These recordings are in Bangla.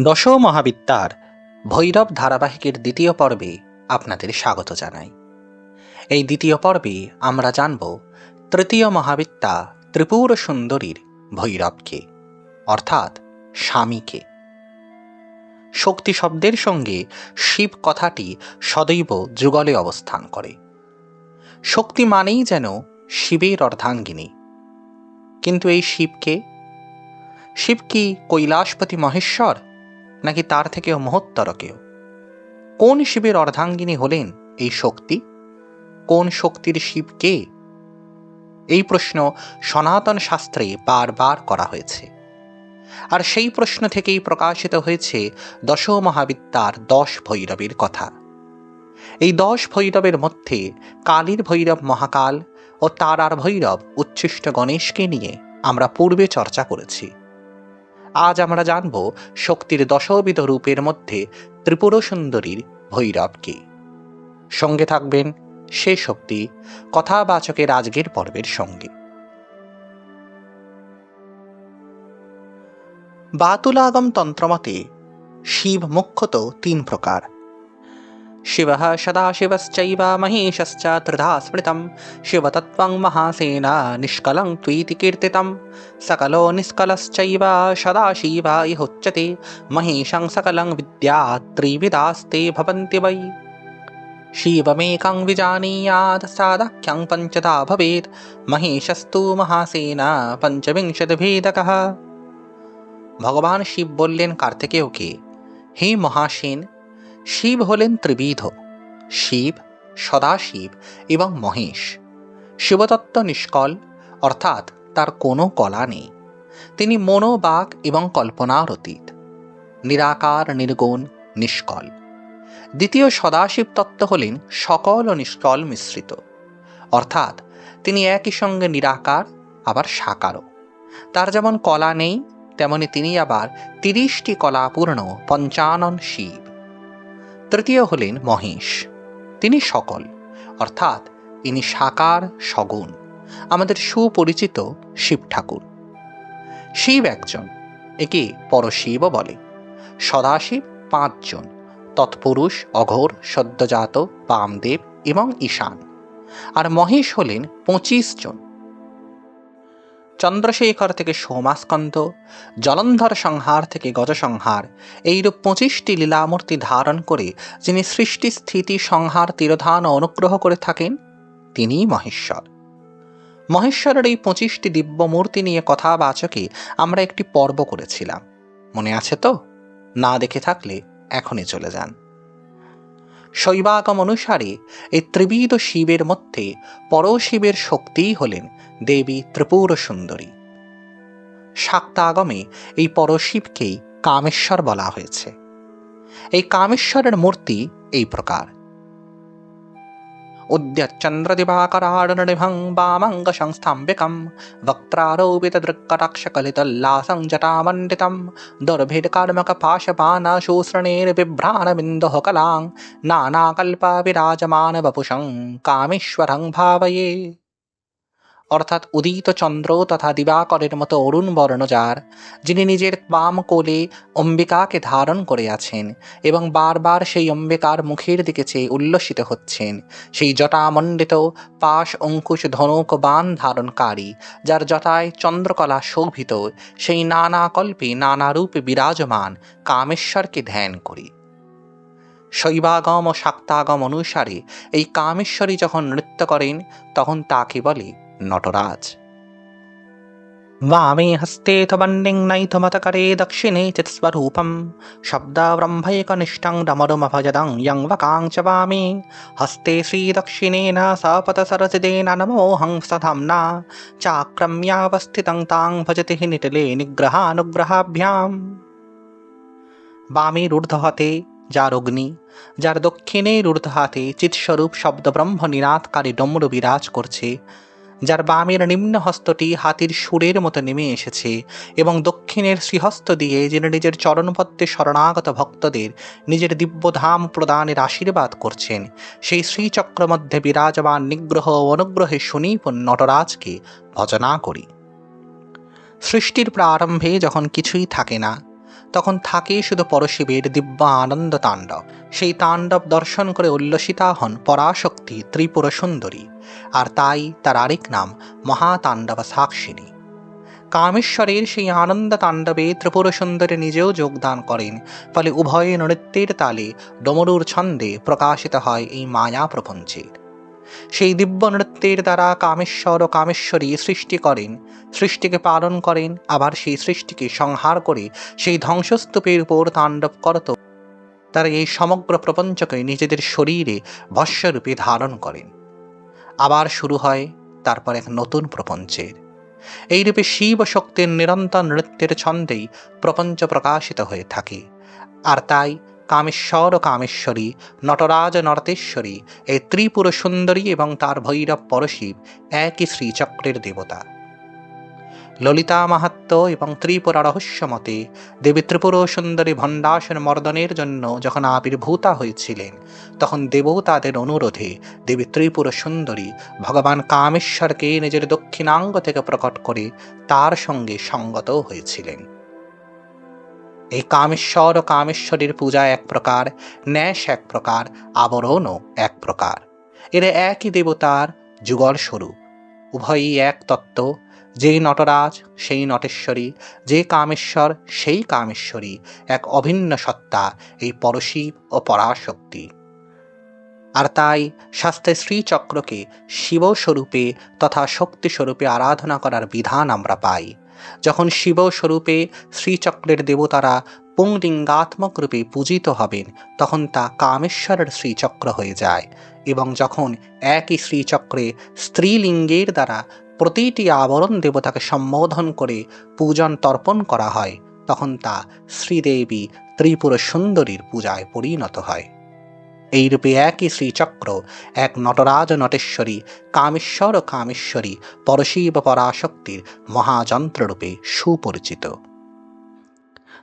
দশ মহাবিদ্যার ভৈরব ধারাবাহিকের দ্বিতীয় পর্বে আপনাদের স্বাগত জানাই। এই দ্বিতীয় পর্বে আমরা জানব তৃতীয় মহাবিদ্যা ত্রিপুর সুন্দরীর ভৈরবকে, অর্থাৎ স্বামীকে। শক্তি শব্দের সঙ্গে শিব কথাটি সদৈব যুগলে অবস্থান করে। শক্তি মানেই যেন শিবের অর্ধাঙ্গিনী। কিন্তু এই শিবকে? শিব কি কৈলাসপতি মহেশ্বর? নাকি তার থেকেও মহত্তর কেউ? কোন শিবের অর্ধাঙ্গিনী হলেন এই শক্তি? কোন শক্তির শিব কে? এই প্রশ্ন সনাতন শাস্ত্রে বারবার করা হয়েছে। আর সেই প্রশ্ন থেকেই প্রকাশিত হয়েছে দশ মহাবিদ্যার দশ ভৈরবের কথা। এই দশ ভৈরবের মধ্যে কালীর ভৈরব মহাকাল ও তারার ভৈরব উচ্ছিষ্ট গণেশকে নিয়ে আমরা পূর্বে চর্চা করেছি। আজ আমরা জানব শক্তির দশবিধ রূপের মধ্যে ত্রিপুর সুন্দরীর ভৈরবকে সঙ্গে থাকবেন সে শক্তি কথাবাচকের আজকের পর্বের সঙ্গে। বাতুলাগম তন্ত্রমতে শিব মুখ্যত তিন প্রকার। शिवः सदाशिवश्चैव महेशश्च त्रिधा स्मृतं शिवतत्त्वं महासेन निष्कलं त्वीति कीर्तितं सकलो निष्कलश्चैव सदाशिव इहोच्यते। महेशं सकलं विद्या त्रिविधास्ते भवन्ति वै। शिवमेकं विजानीयात् सादाख्यं पञ्चधा भवेत्। महेशस्तु महासेन पञ्चविंशतिभेदकः भगवान् शिवबोल्यन् कार्तिकेयके हे महाशेन् শিব হলেন ত্রিবিধ, শিব, সদাশিব এবং মহেশ। শিবতত্ত্ব নিষ্কল, অর্থাৎ তার কোনো কলা নেই। তিনি মনোবাক এবং কল্পনার অতীত। নিরাকার, নির্গুণ, নিষ্কল। দ্বিতীয় সদাশিব তত্ত্ব হলেন সকল ও নিষ্কল মিশ্রিত। অর্থাৎ তিনি একই সঙ্গে নিরাকার, আবার সাকারও। তার যেমন কলা নেই, তেমনি তিনি আবার তিরিশটি কলাপূর্ণ, পঞ্চানন শিব। তৃতীয় হলেন মহেশ তিনি সকল, অর্থাৎ ইনি সাকার, সগুণ, আমাদের সুপরিচিত শিব ঠাকুর। শিব একজন, একে পরশিবও বলে। সদাশিব পাঁচজন, তৎপুরুষ, অঘোর, সদ্যজাত, বামদেব এবং ঈশান। আর মহেশ হলেন পঁচিশ জন। চন্দ্রশেখর থেকে সোমাস্কন্দ, জলন্ধর সংহার থেকে গজসংহার, এইরূপ পঁচিশটি লীলামূর্তি ধারণ করে যিনি সৃষ্টি, স্থিতি, সংহার, তিরোধান ও অনুগ্রহ করে থাকেন, তিনিই মহেশ্বর। মহেশ্বরের এই পঁচিশটি দিব্য মূর্তি নিয়ে কথাবাচকে আমরা একটি পর্ব করেছিলাম। মনে আছে তো? না দেখে থাকলে এখনই চলে যান। শৈবাগম অনুসারে এই ত্রিবিদ শিবের মধ্যে পরশিবের শক্তিই হলেন দেবী ত্রিপুর সুন্দরী শাক্তাগমে এই পরশিবকেই কামেশ্বর বলা হয়েছে। এই কামেশ্বরের মূর্তি এই প্রকার। उद्यच्चन्द्रदिपाकराडुडिभङ्गामङ्गशं स्तम्भिकं वक्त्रारोपितदृक्कटाक्षकलितल्लासं जटामण्डितं दुर्भिदकर्मकपाशपानशूसृणेर्विभ्राणबिन्दोः कलां नानाकल्पविराजमानवपुषं कामेश्वरं भावये। অর্থাৎ উদিত চন্দ্র তথা দিবাকরের মতো অরুণ বর্ণ যার যিনি নিজের বাম কোলে অম্বিকাকে ধারণ করে আছেন এবং বারবার সেই অম্বিকার মুখের দিকে চেয়ে উল্লসিত হচ্ছেন। সেই জটামণ্ডিত পাশ অঙ্কুশ ধনুক বান ধারণকারী, যার জটায় চন্দ্রকলা শোভিত, সেই নানা কল্পে নানা রূপে বিরাজমান কামেশ্বরকে ধ্যান করি। শৈবাগম ও শাক্তাগম অনুসারে এই কামেশ্বরী যখন নৃত্য করেন, তখন তাকে বলে নটরাজ वामे हस्ते त्वन्निं नैथमतकरे दक्षिणे चित्स्वरूपं शब्दब्रह्मैकनिष्ठं डमरुमभजदं यं वकां च वामे हस्ते श्रीदक्षिणेन सपतसरसिदेन नमोऽहं सधाम्ना चाक्रम्यावस्थितं तां भजति हि निटले নিগ্রহানুগ্রহাভ্যাম বামের ঊর্ধ্ব হাতে যার অগ্নি যার দক্ষিণের ঊর্ধ্ব হাতে চিৎস্বরূপ শব্দ ব্রহ্ম নিনাদকারী ডমরু বিরাজ করছে যার বামের নিম্ন হস্তটি হাতির সুরের মতো নেমে এসেছে এবং দক্ষিণের শ্রীহস্ত দিয়ে যিনি নিজের চরণপদ্মে শরণাগত ভক্তদের নিজের দিব্যধাম প্রদানের আশীর্বাদ করছেন, সেই শ্রীচক্র মধ্যে বিরাজমান নিগ্রহ অনুগ্রহে সুনিপুণ নটরাজকে ভজনা করি। সৃষ্টির প্রারম্ভে যখন কিছুই থাকে না তখন থাকে শুধু পরশিবের দিব্য আনন্দ তাণ্ডব। সেই তাণ্ডব দর্শন করে উল্লসিতা হন পরাশক্তি ত্রিপুর সুন্দরী। আর তাই তার আরেক নাম মহাতাণ্ডব সাক্ষিনী কামেশ্বরের সেই আনন্দ তাণ্ডবে ত্রিপুর সুন্দরী নিজেও যোগদান করেন। ফলে উভয়ে নৃত্যের তালে ডমরুর ছন্দে প্রকাশিত হয় এই মায়া প্রপঞ্চের। সেই দিব্য নৃত্যের দ্বারা কামেশ্বর ও কামেশ্বরী সৃষ্টি করেন। সৃষ্টিকে পালন করেন, আবার সেই সৃষ্টিকে সংহার করে সেই ধ্বংসস্তূপের উপর তাণ্ডব করত। তারা এই সমগ্র প্রপঞ্চকে নিজেদের শরীরে ভস্যরূপে ধারণ করেন। আবার শুরু হয় তারপর এক নতুন প্রপঞ্চের। এইরূপে শিব শক্তির নিরন্তর নৃত্যের ছন্দেই প্রপঞ্চ প্রকাশিত হয়ে থাকে। আর তাই কামেশ্বর ও কামেশ্বরী, নটরাজ নর্তেশ্বরী এই ত্রিপুর সুন্দরী এবং তার ভৈরব পরশিব একই শ্রীচক্রের দেবতা। ললিতা মাহাত্ম এবং ত্রিপুরা রহস্য মতে, দেবী ত্রিপুর সুন্দরী ভণ্ডাসন মর্দনের জন্য যখন আবির্ভূতা হয়েছিলেন, তখন দেবতাদের অনুরোধে দেবী ত্রিপুর সুন্দরী ভগবান কামেশ্বরকে নিজের দক্ষিণাঙ্গ থেকে প্রকট করে তার সঙ্গে সঙ্গত হয়েছিলেন। এই কামেশ্বর ও কামেশ্বরীর পূজা এক প্রকার, ন্যাস এক প্রকার আবরণও এক প্রকার। এরা একই দেবতার যুগল স্বরূপ। উভয়ই এক তত্ত্ব, যেই নটরাজ সেই নটেশ্বরী, যে কামেশ্বর সেই কামেশ্বরী, এক অভিন্ন সত্তা, এই পরশিব ও পরাশক্তি। আর তাই শাস্ত্রে শ্রীচক্রকে শিবস্বরূপে তথা শক্তিস্বরূপে আরাধনা করার বিধান আমরা পাই। যখন শিব স্বরূপে শ্রীচক্রের দেবতারা পুংলিঙ্গাত্মক রূপে পূজিত হবেন, তখন তা কামেশ্বরের শ্রীচক্র হয়ে যায় এবং যখন একই শ্রীচক্রে স্ত্রীলিঙ্গের দ্বারা প্রতিটি আবরণ দেবতাকে সম্বোধন করে পূজন তর্পণ করা হয়, তখন তা শ্রীদেবী ত্রিপুর সুন্দরীর পূজায় পরিণত হয়। এইরূপে একই শ্রীচক্র, এক নটরাজ নটেশ্বরী কামেশ্বর ও কামেশ্বরী, পরশিব পরাশক্তির মহাযন্ত্ররূপে সুপরিচিত।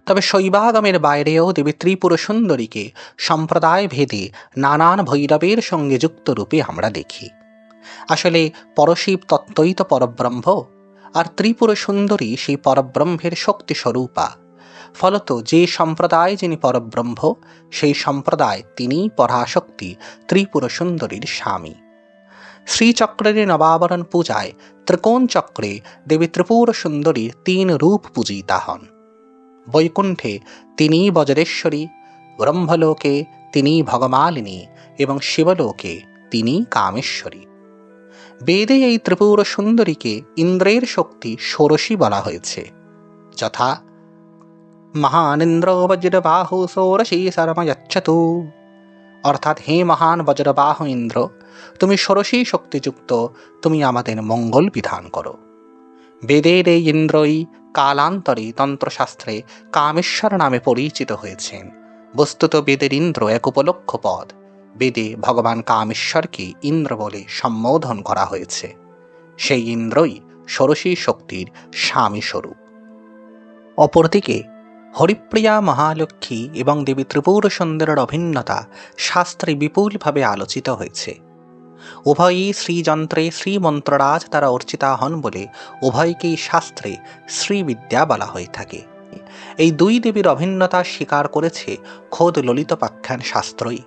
তবে শৈবাগমের বাইরেও দেবী ত্রিপুর সুন্দরীকে সম্প্রদায় ভেদে নানান ভৈরবের সঙ্গে যুক্ত রূপে আমরা দেখি। আসলে পরশিব তত্ত্বই তো পরব্রহ্ম আর ত্রিপুর সুন্দরী সেই পরব্রহ্মের শক্তি স্বরূপা ফলত যে সম্প্রদায় যিনি পরব্রহ্ম, সেই সম্প্রদায় তিনি পরাশক্তি ত্রিপুর সুন্দরীর স্বামী। শ্রীচক্রের নবাবরণ পূজায় ত্রিকোণ চক্রে দেবী ত্রিপুর সুন্দরীর তিন রূপ পূজিতা হন। বৈকুণ্ঠে তিনি বজ্রেশ্বরী, ব্রহ্মলোকে তিনি ভগমালিনী এবং শিবলোকে তিনি কামেশ্বরী। বেদে এই ত্রিপুর সুন্দরীকে ইন্দ্রের শক্তি ষোড়শী বলা হয়েছে। যথা মহানিন্দ্র বজ্রবাহু ষোড়শী শর্ময়চ্ছতু অর্থাৎ হে মহান বজ্রবাহ ইন্দ্র তুমি ষোড়শী শক্তিযুক্ত তুমি আমাদের মঙ্গল বিধান করো বেদের এই ইন্দ্রই কালান্তরে তন্ত্রশাস্ত্রে কামেশ্বর নামে পরিচিত হয়েছেন বস্তুত বেদের ইন্দ্র এক উপলক্ষ পদ বেদে ভগবান কামেশ্বরকে ইন্দ্র বলে সম্বোধন করা হয়েছে সেই ইন্দ্রই ষোড়শী শক্তির স্বামী স্বরূপ। অপরদিকে হরিপ্রিয়া মহালক্ষ্মী এবং দেবী ত্রিপুর সুন্দরের অভিন্নতা শাস্ত্রে বিপুলভাবে আলোচিত হয়েছে। উভয়ই শ্রীযন্ত্রে শ্রীমন্ত্ররাজ তারা অর্চিতা হন বলে উভয়কেই শাস্ত্রে শ্রীবিদ্যা বলা হয়ে থাকে। এই দুই দেবীর অভিন্নতা স্বীকার করেছে খোদ ললিতপাখ্যান শাস্ত্রই।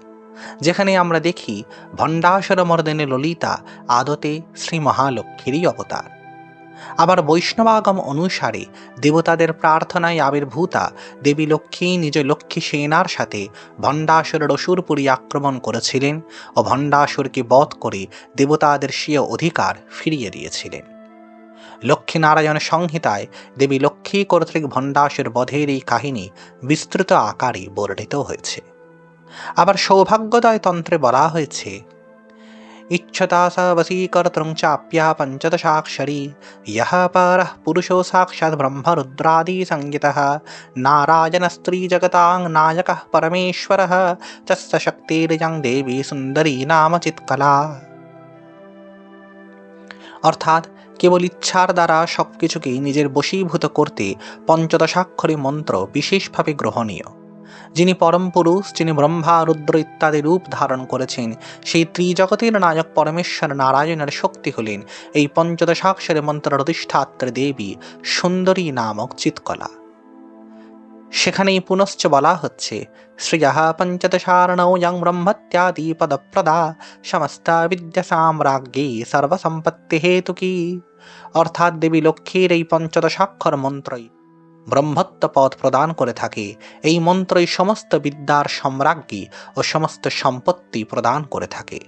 যেখানে আমরা দেখি ভণ্ডাসর মর্দনে ললিতা আদতে শ্রী মহালক্ষ্মীরই অবতার। আবার বৈষ্ণবাগম অনুসারে দেবতাদের প্রার্থনায় আবির্ভূতা, দেবী লক্ষ্মী, নিজ লক্ষ্মী সেনার সাথে ভণ্ডাসুরের অসুরপুরী আক্রমণ করেছিলেন ও ভণ্ডাসুরকে বধ করে দেবতাদের স্বীয় অধিকার ফিরিয়ে দিয়েছিলেন। লক্ষ্মীনারায়ণ সংহিতায় দেবী লক্ষ্মী কর্তৃক ভণ্ডাসুর বধের এই কাহিনী বিস্তৃত আকারে বর্ণিত হয়েছে। আবার সৌভাগ্যদয় তন্ত্রে বলা হয়েছে ইচ্ছতা স বশীকর্তৃং চাপ্যা পঞ্চদশাক্ষরী यः परः पुरुषो साक्षात् ब्रह्मरुद्रादि संज्ञितः नारायणस्त्रीजगतां नायकः परमेश्वरः तस्य शक्तिर्यं দেবী সুন্দরী নাম চিৎকলা অর্থাৎ কেবল ইচ্ছার দ্বারা সব কিছুকেই নিজের বশীভূত করতে পঞ্চদশাক্ষরী মন্ত্র বিশেষভাবে গ্রহণীয় যিনি পরম পুরুষ, যিনি ব্রহ্মা, রুদ্র ইত্যাদি রূপ ধারণ করেছেন, সেই ত্রিজগতের নায়ক পরমেশ্বর নারায়ণের শক্তি হলেন, এই পঞ্চদশাক্ষরে মন্ত্র অধিষ্ঠাত্রী দেবী, সুন্দরী নামক চিৎকলা। সেখানেই পুনশ্চ বলা হচ্ছে, শ্রিয়ः পঞ্চদশার্ণৌ ব্রহ্মত্যাদি পদপ্রদা সমস্তা বিদ্যা সাম্রাজ্ঞী সর্বসম্পত্তি হেতুকি। অর্থাৎ দেবী লক্ষ্মীর এই পঞ্চদশাক্ষর মন্ত্রই ব্রহ্মত্ব পথ প্রদান করে থাকে। এই মন্ত্রই সমস্ত বিদ্যার সম্রাজ্ঞী ও সমস্ত সম্পত্তি প্রদান করে থাকে।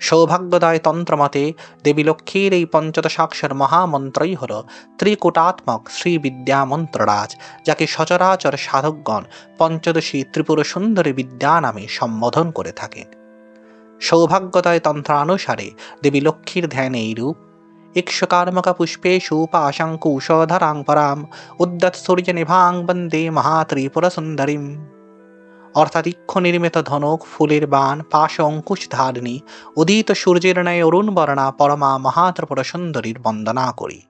সৌভাগ্যদায় তন্ত্রমতে দেবী লক্ষ্মীর এই পঞ্চদশাক্ষর মহামন্ত্রই হল ত্রিকূটাত্মক শ্রী বিদ্যা মন্ত্ররাজ যাকে সচরাচর সাধকগণ পঞ্চদশী ত্রিপুর সুন্দরী বিদ্যা নামে সম্বোধন করে থাকেন। সৌভাগ্যদায় তন্ত্রানুসারে দেবী লক্ষ্মীর ধ্যান এইরূপ। ইক্ষকার্মক উদ্যৎ সূর্য নিভাং বন্দে মহাত্রিপুর সুন্দরীম অর্থাৎ ইক্ষ নির্মিত ধনক ফুলের বান পাশ অঙ্কুশ ধারিণী উদিত সূর্যের ন্যায় অরুণ বর্ণা পরমা মহাত্রিপুর সুন্দরীর বন্দনা করি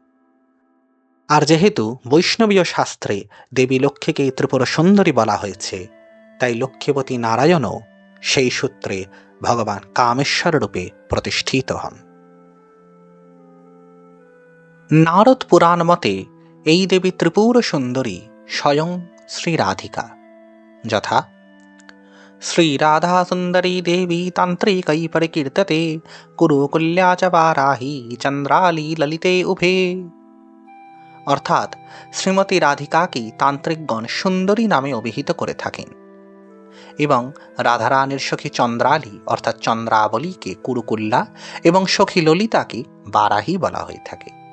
আর যেহেতু বৈষ্ণবীয় শাস্ত্রে দেবী লক্ষ্মীকে ত্রিপুর সুন্দরী বলা হয়েছে। তাই লক্ষ্মীপতি নারায়ণও সেই সূত্রে ভগবান কামেশ্বর রূপে প্রতিষ্ঠিত হন। নারদ পুরাণ মতে, এই দেবী ত্রিপুর সুন্দরী স্বয়ং শ্রী রাধিকা যথা, শ্রীরাধাসুন্দরী দেবী তান্ত্রিকই পরিকীর্ততে কুরুকুল্যা চ বারাহি চন্দ্রালী ললিতে উভে। অর্থাৎ, শ্রীমতী রাধিকাকে তান্ত্রিকগণ সুন্দরী নামে অভিহিত করে থাকেন। এবং রাধারানীর সখী চন্দ্রালী, অর্থাৎ চন্দ্রাবলীকে কুরুকুল্লা এবং সখী ললিতাকে বারাহি বলা হয়ে থাকে।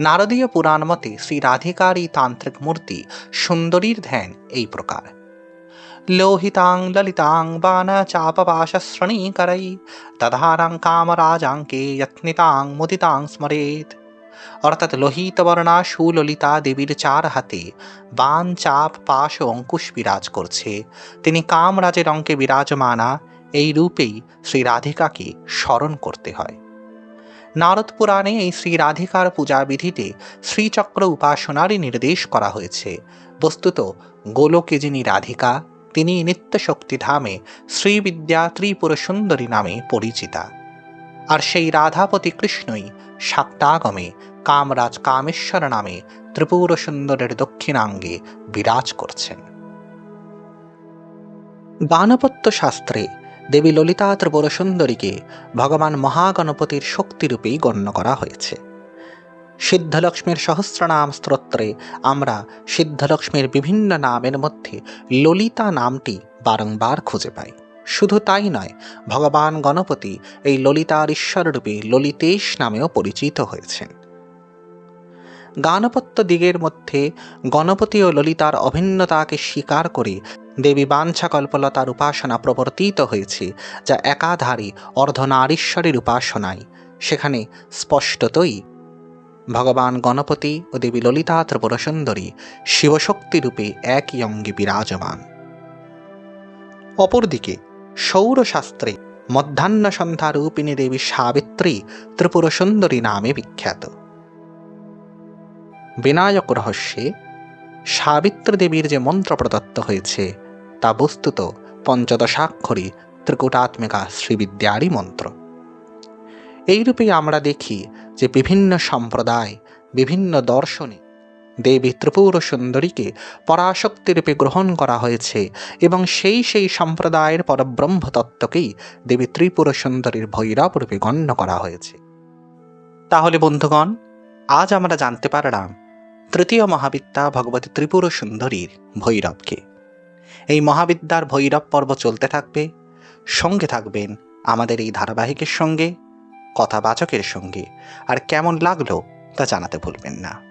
নারদীয় পুরাণ মতে শ্রী রাধিকার এই তান্ত্রিক মূর্তি সুন্দরীর ধ্যান এই প্রকার। লোহিতাং ললিতাং বান চাপপাশশ্রণীকरै দধারাং কামরাজাঙ্কে যত্নিতাং মুদিতাং স্মরেত অর্থাৎ লোহিত বর্ণা সুললিতা দেবীর চার হাতে বান চাপ পাশ ও অঙ্কুশ বিরাজ করছে। তিনি কামরাজের অঙ্কে বিরাজমানা, এই রূপেই শ্রী রাধিকাকে স্মরণ করতে হয়। নারদ পুরাণে এই শ্রী রাধিকার পূজাবিধিতে শ্রীচক্র উপাসনারই নির্দেশ করা হয়েছে। বস্তুত গোলকে যিনি রাধিকা, তিনি নিত্য শক্তিধামে শ্রীবিদ্যা ত্রিপুর সুন্দরী নামে পরিচিতা। আর সেই রাধাপতি কৃষ্ণই শাক্তাগমে কামরাজ কামেশ্বর নামে ত্রিপুর সুন্দরের দক্ষিণাঙ্গে বিরাজ করছেন। গানপত্য শাস্ত্রে দেবী ললিতা ত্রিপুর সুন্দরীকে ভগবান মহাগণপতির শক্তিরূপেই গণ্য করা হয়েছে। সিদ্ধলক্ষ্মীর সহস্রনাম স্তোত্রে আমরা সিদ্ধলক্ষ্মীর বিভিন্ন নামের মধ্যে ললিতা নামটি বারংবার খুঁজে পাই। শুধু তাই নয়, ভগবান গণপতি এই ললিতার ঈশ্বররূপে ললিতেশ নামেও পরিচিত হয়েছেন। গানপত্য দিগের মধ্যে গণপতি ও ললিতার অভিন্নতাকে স্বীকার করে দেবী বাঞ্ছা কল্পলতার উপাসনা প্রবর্তিত হয়েছে, যা একাধারী অর্ধনারীশ্বরের উপাসনায়। সেখানে স্পষ্টতই ভগবান গণপতি ও দেবী ললিতা ত্রিপুর সুন্দরী শিবশক্তিরূপে একই অঙ্গে বিরাজমান। অপরদিকে সৌরশাস্ত্রে মধ্যাহ্ন সন্ধ্যা রূপিণী দেবী সাবিত্রী ত্রিপুর সুন্দরী নামে বিখ্যাত। বিনায়ক রহস্যে সাবিত্রী দেবীর যে মন্ত্র প্রদত্ত হয়েছে তা বস্তুত পঞ্চদশাক্ষরী ত্রিকুটাত্মিকা শ্রীবিদ্যারই মন্ত্র। এইরূপেই আমরা দেখি যে বিভিন্ন সম্প্রদায়, বিভিন্ন দর্শনে দেবী ত্রিপুর সুন্দরীকে পরাশক্তিরূপে গ্রহণ করা হয়েছে এবং সেই সেই সম্প্রদায়ের পরব্রহ্ম তত্ত্বকেই দেবী ত্রিপুর সুন্দরীর ভৈরব রূপে গণ্য করা হয়েছে। তাহলে বন্ধুগণ, আজ আমরা জানতে পারলাম তৃতীয় মহাবিদ্যা ভগবতী ত্রিপুর সুন্দরীর ভৈরবকে। এই মহাবিদ্যার ভৈরব পর্ব চলতে থাকবে, সঙ্গে থাকবেন আমাদের এই ধারাবাহিকের সঙ্গে, কথাবাচকের সঙ্গে, আর কেমন লাগল তা জানাতে ভুলবেন না।